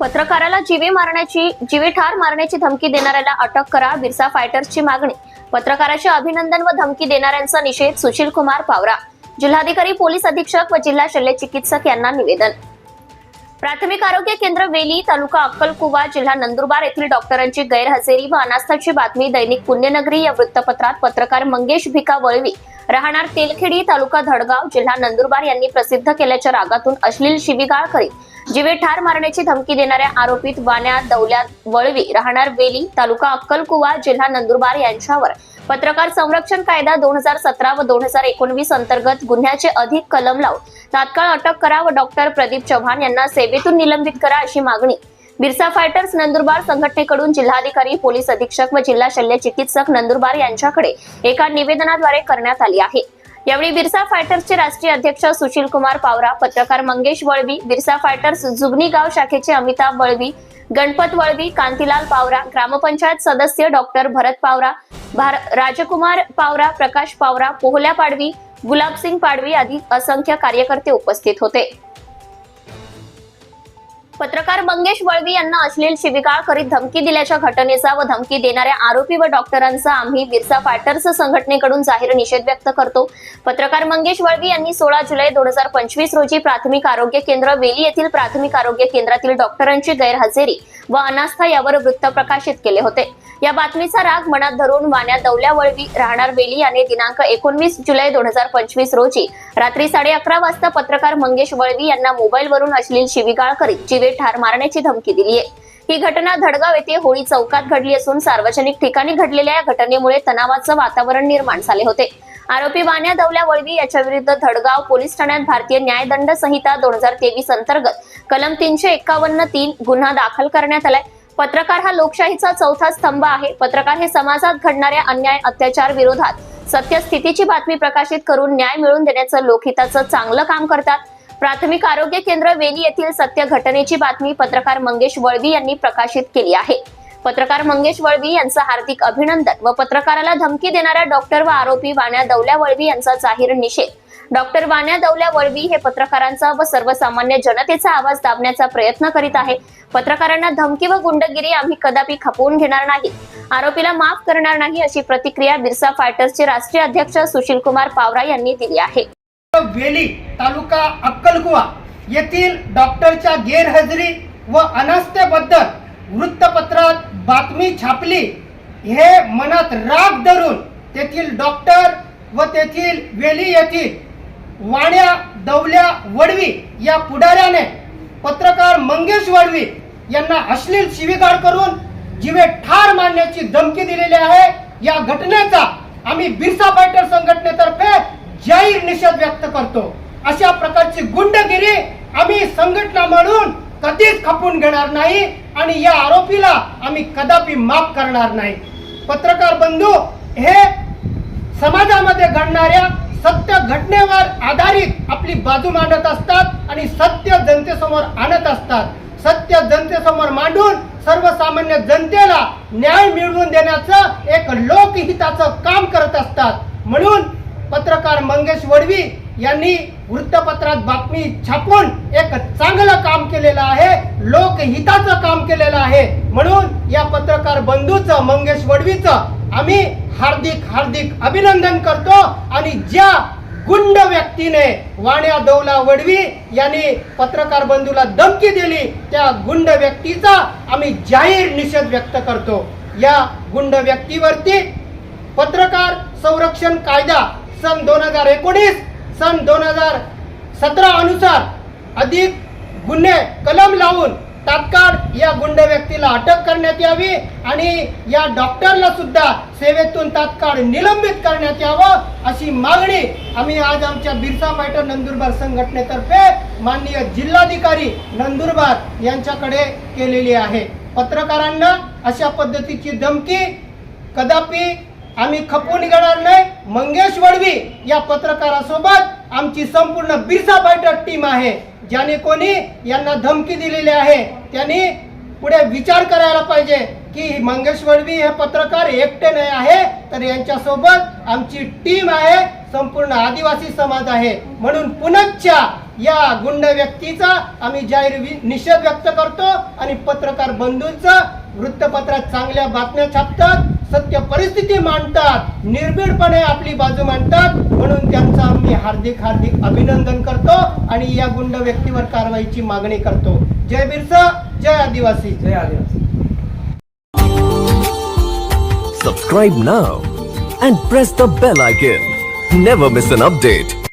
पत्रकाराला जीवे मारण्याची जीवे ठार मारण्याची धमकी देणाऱ्याला अटक करा बिरसा फायटर्सची मागणी. पत्रकाराचे अभिनंदन व धमकी देणाऱ्यांचा निषेध सुशील कुमार पावरा. जिल्हाधिकारी पोलीस अधीक्षक व जिल्हा शल्य चिकित्सक यांना निवेदन. प्राथमिक आरोग्य केंद्र वेली तालुका अक्कलकुवा जिल्हा नंदुरबार येथील डॉक्टरांची गैरहजेरी व अनास्थाची बातमी दैनिक पुण्यनगरी या वृत्तपत्रात पत्रकार मंगेश भिका वळवी. राहणार तेलखेडी तालुका धडगाव जिल्हा नंदुरबार यांनी प्रसिद्ध केल्याच्या रागातून अश्लील शिवीगाळ करीत जीवे ठार मारण्याची धमकी देणाऱ्या आरोपीत वाण्या दौल्या वळवी राहणार वेली तालुका अक्कलकुवा जिल्हा नंदुरबार यांच्यावर. पत्रकार संरक्षण कायदा दोन हजार सतरा व दोन हजार एकोणवीस अंतर्गत गुन्ह्याचे अधिक कलम लावून तात्काळ अटक करा व डॉक्टर प्रदीप चव्हाण यांना सेवेतून निलंबित करा अशी मागणी बिरसा फायटर्स नंदुरबार संघटनेकडून जिल्हाधिकारी पोलीस अधीक्षक व जिल्हा शल्य चिकित्सक नंदुरबार यांच्याकडे एका निवेदनाद्वारे करण्यात आली आहे. यावेळी बिरसा फायटर्सचे राष्ट्रीय अध्यक्ष सुशील कुमार पावरा पत्रकार मंगेश वळवी बिरसा फायटर्स जुगनी गाव शाखेचे अमिताभ वळवी गणपत वळवी कांतीलाल पावरा ग्रामपंचायत सदस्य डॉक्टर भरत पावरा भार राजकुमार पावरा प्रकाश पावरा पोहल्या पाडवी गुलाबसिंग पाडवी आदी असंख्य कार्यकर्ते उपस्थित होते. पत्रकार मंगेश वळवी यांना अश्लील शिविगाळ करीत धमकी दिल्याच्या घटनेचा व धमकी देणाऱ्या आरोपी व डॉक्टरांचा आम्ही बिरसा फायटर्स संघटनेकडून जाहीर निषेध व्यक्त करतो. पत्रकार मंगेश वळवी यांनी सोळा जुलै दोन हजार पंचवीस रोजी प्राथमिक आरोग्य केंद्र वेली येथील प्राथमिक आरोग्य केंद्रातील डॉक्टरांची गैरहजेरी व अनास्था यावर वृत्त प्रकाशित केले होते. या बातमीचा राग मनात धरून वाण्या दौल्यावळवी राहणार वेली याने दिनांक एकोणवीस जुलै दोन हजार पंचवीस रोजी रात्री साडे अकरा वाजता पत्रकार मंगेश वळवी यांना मोबाईलवरून अश्लील शिवीगाळ करीत जीवे ठार मारण्याची धमकी दिली आहे. ही घटना धडगाव येथे होळी चौकात घडली असून सार्वजनिक ठिकाणी घडलेल्या या घटनेमुळे तणावाचं वातावरण निर्माण झाले होते. आरोपी वाण्या दौल्या वळवी याच्या विरुद्ध धडगाव पोलीस ठाण्यात भारतीय न्यायदंड संहिता दोन हजार तेवीस अंतर्गत कलम तीनशे एक्कावन्न तीन गुन्हा दाखल करण्यात आलाय. पत्रकार हा लोकशाहीचा चौथा स्तंभ आहे. पत्रकार हे समाजात घडणाऱ्या अन्याय अत्याचार विरोधात सत्यस्थितीची बातमी प्रकाशित करून न्याय मिळवून देण्याचं लोकहिताचं चांगलं काम करतात. प्राथमिक आरोग्य केंद्र वेली येथील सत्य घटनेची बातमी पत्रकार मंगेश वळवी यांनी प्रकाशित केली आहे. पत्रकार मंगेश वळवी यांचं हार्दिक अभिनंदन व पत्रकाराला धमकी देणाऱ्या डॉक्टर व आरोपी वाण्या दौल्या वळवी यांचा जाहीर निषेध. डॉक्टर वाण्या दौल्या वळवी हे पत्रकारांचा व सर्वसामान्य जनतेचा आवाज दाबण्याचा प्रयत्न करीत आहे. पत्रकारांना धमकी व गुंडगिरी आम्ही कदापि खपवून घेणार नाही. आरोपीला माफ करणार नाही अशी प्रतिक्रिया बिरसा फायटर्सचे राष्ट्रीय अध्यक्ष सुशील कुमार पावरा यांनी दिली आहे. वेली तालुका अक्कलकुवा येथील डॉक्टरच्या गैरहजेरी व अनास्थेबद्दल वृत्तपत्रात बातमी छापली. हे मनात राग धरून तेथील डॉक्टर व तेथील वेली येथील वाण्या दौल्या वडवी या पुढाऱ्याने पत्रकार मंगेश वडवी यांना अश्लील शिवीगाळ करून जीवे ठार मारण्याची धमकी दिलेली आहे. या घटनेचा आम्ही बिरसा फायटर संघटनेतर्फे जाहीर निषेध व्यक्त करतो. अशा प्रकारची गुंडगिरी आम्ही संघटना म्हणून कधीच खपून घेणार नाही आणि या आरोपीला आम्ही कदापि माफ करणार नाही. पत्रकार बंधू हे समाजामध्ये घडणाऱ्या सत्य घटनेवर आधारित आपली बाजू मांडत असतात आणि सत्य जनतेसमोर आणत असतात. सत्य जनतेसमोर मांडून सर्वसामान्य जनतेला न्याय मिळवून देण्याचं एक लोकहिताचं काम करत असतात. म्हणून पत्रकार मंगेश वडवी यांनी वृत्तपत्रात बातमी छापून एक चांगलं काम केलेलं आहे लोकहिताचं काम केलेलं आहे. म्हणून या पत्रकार बंधूचं मंगेश वडवीचं आम्ही हार्दिक हार्दिक अभिनंदन करतो. आणि ज्या गुंड व्यक्तीने वाण्या दौला वडवी यांनी पत्रकार बंधूला धमकी दिली त्या गुंड व्यक्तीचा आम्ही जाहीर निषेध व्यक्त करतो. या गुंड व्यक्तीवरती पत्रकार संरक्षण कायदा सन दोन हजार एकोणीस सन दोन हजार सतरा अनुसार अधिक गुन्हे कलम लावून तात्काळ या गुंड व्यक्तीला अटक करण्यात यावी आणि या डॉक्टरला सुद्धा सेवेतून तात्काळ निलंबित करण्यात यावं अशी मागणी आम्ही आज आमच्या बिरसा फायटर नंदुरबार संघटनेतर्फे माननीय जिल्हाधिकारी नंदुरबार यांच्याकडे केलेली आहे. पत्रकारांना अशा पद्धतीची धमकी कदापि आम्ही खपून घेणार नाही. मंगेश वडवी या पत्रकारासोबत आमची संपूर्ण बिरसा फायटर टीम आहे. ज्याने कोणी यांना धमकी दिलेली आहे त्यांनी पुढे विचार करायला पाहिजे की मंगेश वळवी हे पत्रकार एकटे नाही आहे तर यांच्यासोबत आमची टीम आहे संपूर्ण आदिवासी समाज आहे. म्हणून पुनच्च्या या गुंड व्यक्तीचा आम्ही जाहीर वि- निषेध व्यक्त करतो आणि पत्रकार बंधूंचं वृत्तपत्रात चांगल्या बातम्या छापतात. सत्य परिस्थिती मांडतात निर्भीडपणे आपली बाजू मांडतात म्हणून त्यांचं आम्ही हार्दिक हार्दिक अभिनंदन करतो आणि या गुंड व्यक्तीवर कारवाईची मागणी करतो जय बिरसा जय आदिवासी जय आदिवासी Subscribe now and press the bell icon. Never miss an update.